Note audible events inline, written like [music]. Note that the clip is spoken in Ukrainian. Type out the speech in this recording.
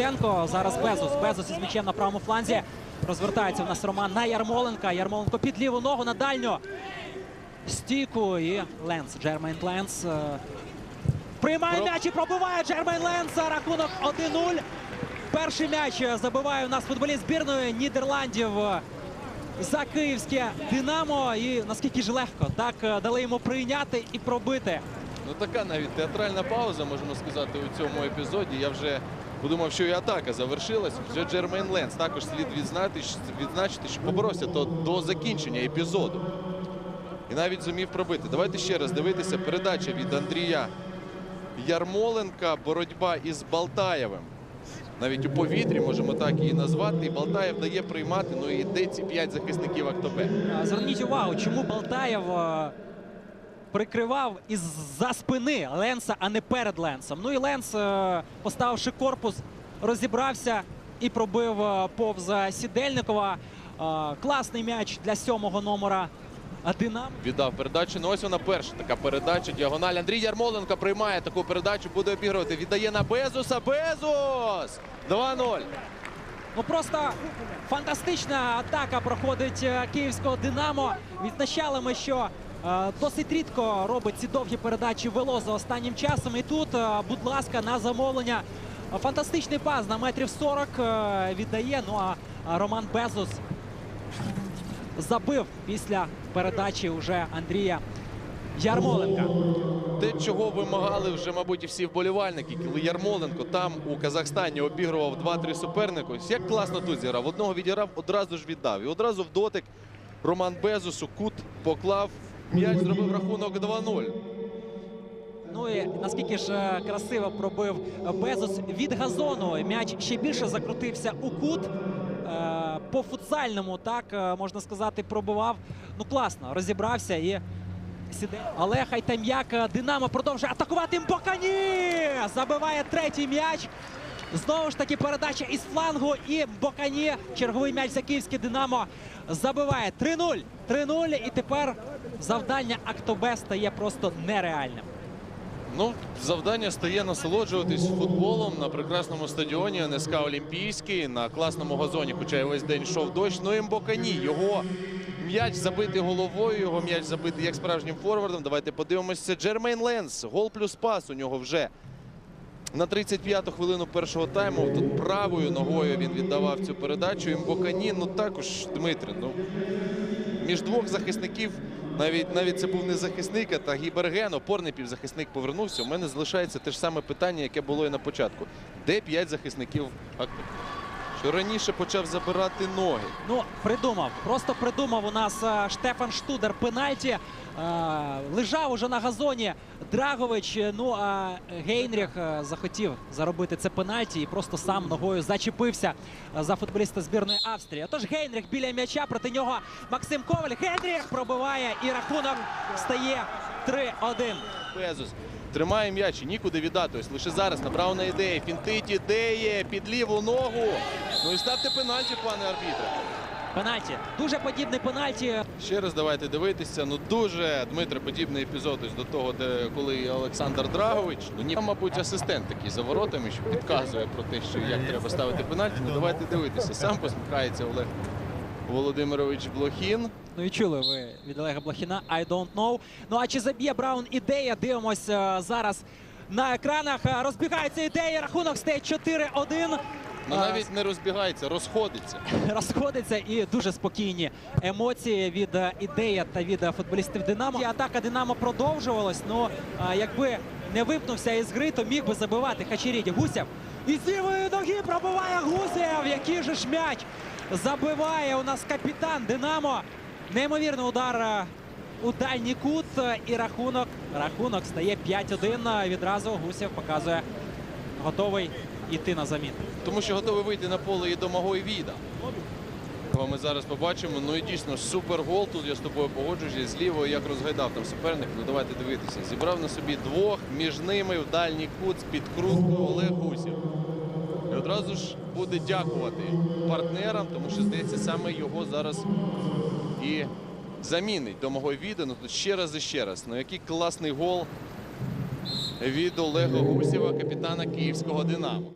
Нікітенко. Зараз Безус. Безус із м'ячем на правому фланзі. Розвертається у нас Роман на Ярмоленка. Ярмоленко під ліву ногу на дальню. Стійку і Ленс. Джермейн Ленс. е, Приймає м'яч і пробиває Джермейн Ленс. Рахунок 1-0. Перший м'яч забиває у нас футболіст збірної Нідерландів е, за київське Динамо. І наскільки ж легко так е, дали йому прийняти і пробити. Ну така навіть театральна пауза, можемо сказати, у цьому епізоді. Я вже подумав, що і атака завершилась. Вже Джермейн Ленс також слід відзначити, що поборовся то до закінчення епізоду. І навіть зумів пробити. Давайте ще раз дивитися. Передача від Андрія Ярмоленка. Боротьба із Балтаєвим. Навіть у повітрі можемо так її назвати. І Балтаєв дає приймати. Ну і де ці п'ять захисників Актобе. Е, Зверніть увагу, чому Балтаєв прикривав із-за спини Ленса, а не перед Ленсом. Ну і Ленс, е, поставивши корпус, розібрався і пробив е, повз Сідельникова. Е, Класний м'яч для сьомого номера Динамо. Віддав передачу. Ну ось вона перша така передача. Діагональ. Андрій Ярмоленко приймає таку передачу, буде обігрувати. Віддає на Безуса. Безус! 2-0. Ну просто фантастична атака проходить київського Динамо. Відзначали ми, що досить рідко робить ці довгі передачі Велоза останнім часом. І тут, е, будь ласка, на замовлення. е, Фантастичний пас на метрів 40 е, віддає. Ну а Роман Безус забив після передачі уже Андрія Ярмоленка. Те, чого вимагали вже, мабуть, всі вболівальники, коли Ярмоленко там у Казахстані обігрував 2-3 суперника. Як класно тут зіграв. Одного відіграв, одразу ж віддав. І одразу в дотик Роман Безус у кут поклав. М'яч зробив рахунок 2-0. Ну і наскільки ж е, красиво пробив Безус від газону. М'яч ще більше закрутився у кут. Е, По футзальному, так е, можна сказати, пробивав. Ну класно, розібрався і сіде. Але Хайтам'як е, Динамо продовжує атакувати Mbokani! Забиває третій м'яч. Знову ж таки передача із флангу і Mbokani. Черговий м'яч за київське Динамо забиває 3-0. 3-0. І тепер завдання Актобе стає просто нереальним. Ну, завдання стає насолоджуватись футболом на прекрасному стадіоні НСК Олімпійський на класному газоні, хоча й весь день йшов дощ. Ну і Мбокані. Його м'яч забитий головою, його м'яч забитий як справжнім форвардом. Давайте подивимося. Джермейн Ленс. Гол плюс пас у нього вже на 35-ту хвилину першого тайму. Тут правою ногою він віддавав цю передачу. Імбокані, ну також Дмитрин. Ну між двох захисників. Навіть навіть це був не захисник, а та Гіберген, опорний півзахисник повернувся. У мене залишається те ж саме питання, яке було і на початку. Де п'ять захисників Актор? Що раніше почав забирати ноги. Ну, придумав. Просто придумав у нас е, Штефан Штудер пенальті. Е, лежав уже на газоні Драгович. е, Ну а Гейнріх захотів заробити це пенальті і просто сам ногою зачепився за футболіста збірної Австрії. Отож Гейнріх біля м'яча проти нього Максим Коваль. Гейнріх пробиває і рахунок стає 3-1. Безус тримає м'яч і нікуди віддати. Ось лише зараз направлена ідея. Фінтить ідеє під ліву ногу. Ну і ставте пенальті, пане арбітре. Пенальті. Дуже подібний пенальті. Ще раз давайте дивитися. Ну дуже Дмитре подібний епізод ось до того, де коли Олександр Драгович, ну ні, мабуть, асистент такий за воротами, що підказує про те, що як треба ставити пенальті. Ну давайте дивитися. Сам посміхається Олег Володимирович Блохін. Ну і чули ви від Олега Блохіна I don't know. Ну а чи заб'є Браун ідея? Дивимося зараз на екранах. Е, Розбігається ідея. Рахунок стає 4-1. Ну Е, навіть не розбігається, розходиться. [laughs] розходиться і дуже спокійні емоції від е, ідея та від е, футболістів Динамо. І атака Динамо продовжувалась. Ну е, якби не випнувся із гри, то міг би забивати Хачеріді. Гусєв. І з лівої ноги пробиває Гусєв. Який же ж м'яч забиває у нас капітан Динамо. Неймовірний удар е, у дальній кут. е, І рахунок, рахунок стає 5-1. Відразу Гусєв показує готовий іти на заміну. Тому що готовий вийти на поле і домагой віда. Кого ми зараз побачимо. Ну і дійсно супер гол. Тут я з тобою погоджуюся. З лівою як розгайдав там суперник. Ну давайте дивитися. Зібрав на собі двох, між ними в дальній кут з підкруткою Олег Гусів. І одразу ж буде дякувати партнерам, тому що здається, саме його зараз і замінить домагой віда. Ну тут ще раз і ще раз. Ну який класний гол від Олега Гусєва, капітана київського Динамо.